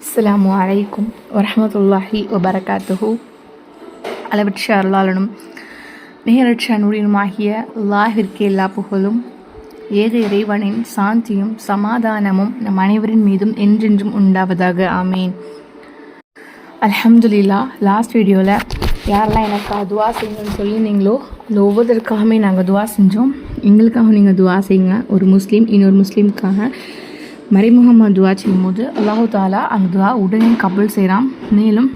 அஸ்ஸலாமு அலைக்கும் வரஹமத்துல்லாஹி வபரகாத்துஹு அளவற்ற அருளாளனும் நிகரற்ற ஆகிய அல்லாஹிற்கு எல்லா புகழும் ஏக இறைவனின் சாந்தியும் சமாதானமும் நம் அனைவரின் மீதும் என்றென்றும் உண்டாவதாக ஆமீன் அல்ஹம்துலில்லா லாஸ்ட் வீடியோவில் யாரெல்லாம் எனக்கு துவா செய்யுங்கன்னு சொல்லியிருந்தீங்களோ இல்லை ஒவ்வொருத்தருக்காகவே நாங்கள் துவா செஞ்சோம் எங்களுக்காக நீங்கள் துவா செய்யுங்க ஒரு முஸ்லீம் இன்னொரு முஸ்லீமுக்காக மறைமுகமாக துவா செய்யும்போது அல்லாஹு தாலா அந்த துவா உடனே கபல் செய்கிறான். மேலும்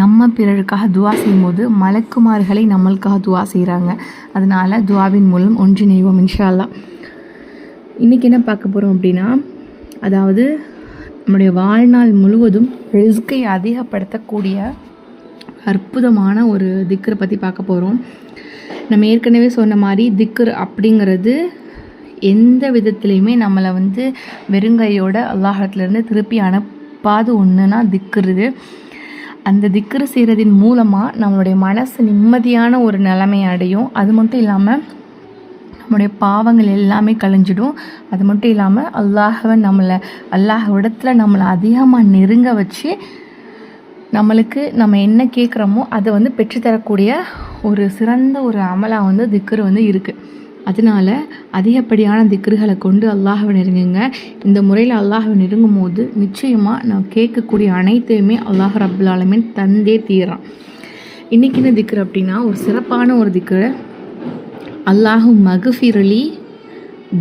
நம்ம பிறருக்காக துவா செய்யும்போது மலக்குமார்களை நம்மளுக்காக துவா செய்கிறாங்க. அதனால் துவாவின் மூலம் ஒன்றிணைவோம் இன்ஷா அல்லாஹ் இன்றைக்கி என்ன பார்க்க போகிறோம் அப்படின்னா அதாவது நம்முடைய வாழ்நாள் முழுவதும் ரிஸ்கை அதிகப்படுத்தக்கூடிய அற்புதமான ஒரு திக்கரை பற்றி பார்க்க போகிறோம் நம்ம ஏற்கனவே சொன்ன மாதிரி திக்கர் அப்படிங்கிறது எந்த விதத்துலேயுமே நம்மளை வந்து வெறுங்கையோட அல்லாஹத்துலேருந்து திருப்பி அனுப்பாது ஒன்றுனா திக்ருது அந்த திக்ரு செய்கிறதின் மூலமாக நம்மளுடைய மனசு நிம்மதியான ஒரு நிலைமை அடையும். அது மட்டும் இல்லாமல் நம்முடைய பாவங்கள் எல்லாமே கழிஞ்சிடும். அது மட்டும் இல்லாமல் அல்லாஹவை நம்மளை அல்லாஹ் இடத்துல நம்மளை அதிகமாக நெருங்க வச்சு நம்மளுக்கு நம்ம என்ன கேட்குறோமோ அதை வந்து பெற்றுத்தரக்கூடிய ஒரு சிறந்த ஒரு அமலாக வந்து திக்ரு வந்து இருக்குது அதனால அதிகப்படியான திக்ருகளை கொண்டு அல்லாஹவை நெருங்குங்க. இந்த முறையில் அல்லாஹவை நெருங்கும் போது நிச்சயமாக நான் கேட்கக்கூடிய அனைத்தையுமே அல்லாஹ் ரபுல் தந்தே தீரான். இன்றைக்கி என்ன திக்ரு அப்படின்னா ஒரு சிறப்பான ஒரு திக்ரு. அல்லாஹு மகுஃபிரலி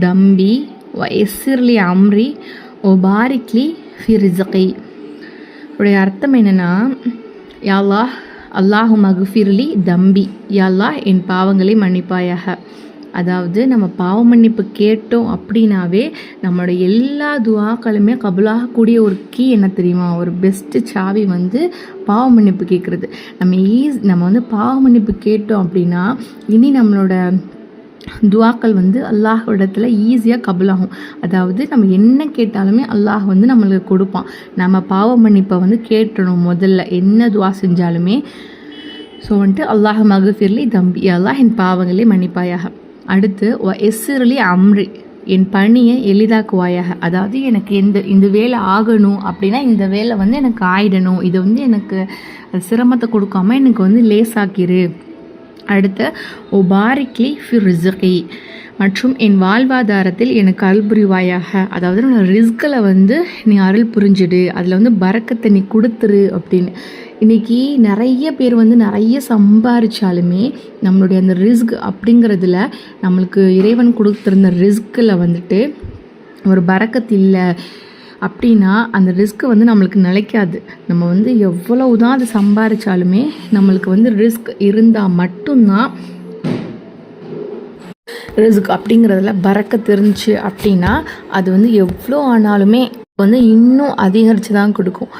தம்பி வயசிர்லி அம்ரி ஓ பாரிக்லி ஃபிரிசகை உடைய அர்த்தம் என்னென்னா யாழ்லா அல்லாஹு மகுஃபிர்லி தம்பி. யாழ்லா என் பாவங்களை மன்னிப்பாயாக. அதாவது நம்ம பாவ மன்னிப்பு கேட்டோம் அப்படின்னாவே நம்மளோட எல்லா துவாக்களுமே கபுலாகக்கூடிய ஒரு கீ என்ன தெரியுமா? ஒரு பெஸ்ட்டு சாவி வந்து பாவ மன்னிப்பு கேட்குறது. நம்ம ஈஸ் நம்ம வந்து பாவ மன்னிப்பு கேட்டோம் அப்படின்னா இனி நம்மளோட துவாக்கள் வந்து அல்லாஹ் இடத்துல ஈஸியாக கபுலாகும். அதாவது நம்ம என்ன கேட்டாலுமே அல்லாஹ் வந்து நம்மளுக்கு கொடுப்பான். நம்ம பாவ மன்னிப்பை வந்து கேட்டணும் முதல்ல. என்ன துவா செஞ்சாலுமே. ஸோ வந்துட்டு அல்லாஹ் மகஃபிர்லி தம்பி. அல்லாஹ் என் பாவங்களே மன்னிப்பாயாக. அடுத்து ஒ எஸ்ஸிரலி அம்ரி என் பணியை எளிதாக்குவாயாக. அதாவது எனக்கு இந்த இந்த வேலை ஆகணும் அப்படின்னா இந்த வேலை வந்து எனக்கு ஆயிடணும். இது வந்து எனக்கு சிரமத்தை கொடுக்காம எனக்கு வந்து லேசாக்கிரு. அடுத்து ஒபாரிக்லி ஃபிரிசகி மற்றும் என் வாழ்வாதாரத்தில் எனக்கு அருள் புரிவாயாக. அதாவது நான் ரிஸ்கில் வந்து நீ அருள் புரிஞ்சிடு. அதில் வந்து பறக்கத்தை நீ கொடுத்துரு அப்படின்னு. இன்றைக்கி நிறைய பேர் வந்து நிறைய சம்பாரித்தாலுமே நம்மளுடைய அந்த ரிஸ்க் அப்படிங்கிறதுல நம்மளுக்கு இறைவன் கொடுத்துருந்த ரிஸ்கில் வந்துட்டு ஒரு பறக்கத்து இல்லை அப்படின்னா அந்த ரிஸ்க்கு வந்து நம்மளுக்கு நிலைக்காது. நம்ம வந்து எவ்வளவு தான் அது சம்பாரித்தாலுமே நம்மளுக்கு வந்து ரிஸ்க் இருந்தால் மட்டும்தான் ரிஸ்க் அப்படிங்கிறதுல பறக்க தெரிஞ்சு அப்படின்னா அது வந்து எவ்வளோ ஆனாலுமே வந்து இன்னும் அதிகரித்து தான் கொடுக்கும்.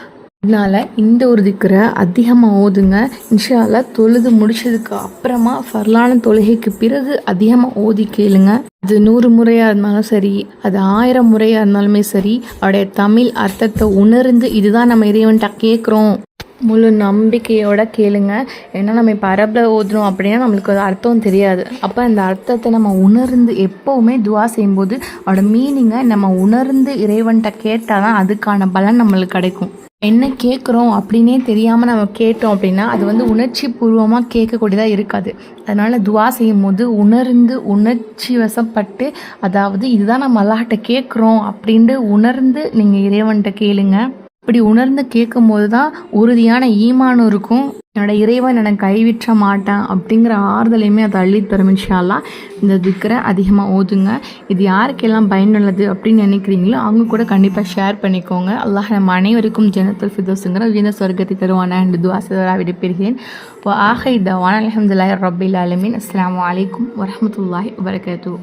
அதனால் இந்த ஒரு திக்கரை அதிகமாக ஓதுங்க. இன்ஷால்லா தொழுது முடிச்சதுக்கு அப்புறமா ஃபர்லான தொழுகைக்கு பிறகு அதிகமாக ஓதி கேளுங்க. அது நூறு முறையாக இருந்தாலும் சரி அது ஆயிரம் முறையாக இருந்தாலுமே சரி அவருடைய தமிழ் அர்த்தத்தை உணர்ந்து இதுதான் நம்ம இறைவன்கிட்ட கேட்குறோம். முழு நம்பிக்கையோடு கேளுங்க. ஏன்னா நம்ம இப்போ அரபில் ஓதுறோம் அப்படின்னா நம்மளுக்கு அது அர்த்தம் தெரியாது. அப்போ அந்த அர்த்தத்தை நம்ம உணர்ந்து எப்போவுமே துவா செய்யும்போது அதோட மீனிங்கை நம்ம உணர்ந்து இறைவன்கிட்ட கேட்டால் தான் அதுக்கான பலன் நம்மளுக்கு கிடைக்கும். என்ன கேட்குறோம் அப்படின்னே தெரியாமல் நம்ம கேட்டோம் அப்படின்னா அது வந்து உணர்ச்சி பூர்வமாக கேட்கக்கூடியதாக இருக்காது. அதனால் துவா செய்யும் போது உணர்ந்து உணர்ச்சி வசப்பட்டு அதாவது இதுதான் நம்ம அல்லாஹ்ட்ட கேட்குறோம் அப்படின்ட்டு உணர்ந்து நீங்கள் இறைவன்கிட்ட கேளுங்கள் இப்படி உணர்ந்து கேட்கும் போது தான் உறுதியான ஈமானும் இருக்கும். என்னோட இறைவன் எனக்கு கைவிற்ற மாட்டேன் அப்படிங்கிற ஆறுதலையுமே அதை அள்ளித்தரும் இன்ஷால்லா இந்த திக்கரை அதிகமாக ஓதுங்க. இது யாருக்கெல்லாம் பயனுள்ளது அப்படின்னு நினைக்கிறீங்களோ அவங்க கூட கண்டிப்பாக ஷேர் பண்ணிக்கோங்க. அல்லாஹ் நம்ம அனைவருக்கும் ஜனத்தில் ஃபிதோஸுங்கிற உயர்ந்த சொர்க்கத்தை தருவானா என்று துவாசதராக விடைபெறுகிறேன் இப்போ ஆஹை தவான் அலமதுல்லாய் ரபில் அலமின் அஸ்லாம் வலைக்கம் வரமத்துல்லாஹி வரகத்து